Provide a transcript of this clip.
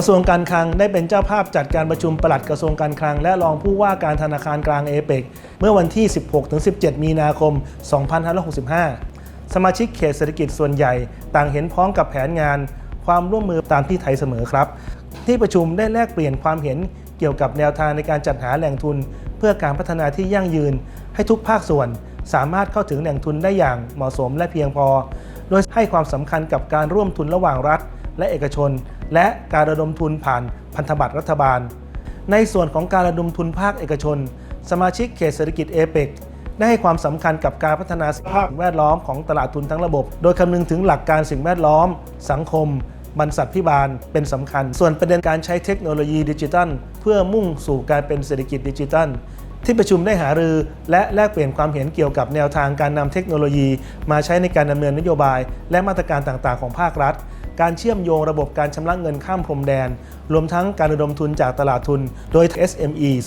ระทรวงการคลังได้เป็นเจ้าภาพจัดการประชุมปลัดกระทรวงการคลัง และรองผู้ว่าการธนาคารกลางเอเปกเมื่อวันที่ 16-17 มีนาคม 2565 สมาชิกเขตเศรษฐกิจส่วนใหญ่ ต่างเห็นพ้องกับแผนงาน ความร่วมมือตามที่ไทยเสมอครับ ที่ประชุมได้แลกเปลี่ยนความเห็นเกี่ยวกับแนวทางในการจัดหาแหล่งทุน เพื่อการพัฒนาที่ยั่งยืน ให้ทุกภาคส่วน สามารถเข้าถึงแหล่งทุนได้อย่างเหมาะสมและเพียงพอ โดยให้ความสำคัญกับการร่วมทุนระหว่างรัฐ และเอกชน และการระดมทุนผ่านพันธบัตรรัฐบาล ในส่วนของการระดมทุนภาคเอกชน สมาชิกเขตเศรษฐกิจเอเปกได้ให้ความสำคัญกับการพัฒนาสภาพแวดล้อมของตลาดทุนทั้งระบบ โดยคำนึงถึงหลักการสิ่งแวดล้อม สังคมบรรษัทพิบาลเป็นสำคัญ ส่วนประเด็นการใช้เทคโนโลยีดิจิทัล เพื่อมุ่งสู่การเป็นเศรษฐกิจดิจิทัล ที่ประชุมได้หารือ และแลกเปลี่ยนความเห็นเกี่ยวกับแนวทางการนำเทคโนโลยี มาใช้ในการดำเนินนโยบาย และมาตรการต่างๆ ของภาครัฐ การเชื่อมโยงระบบการชำระเงินข้ามพรมแดน รวมทั้งการระดมทุนจากตลาดทุนโดย SMEs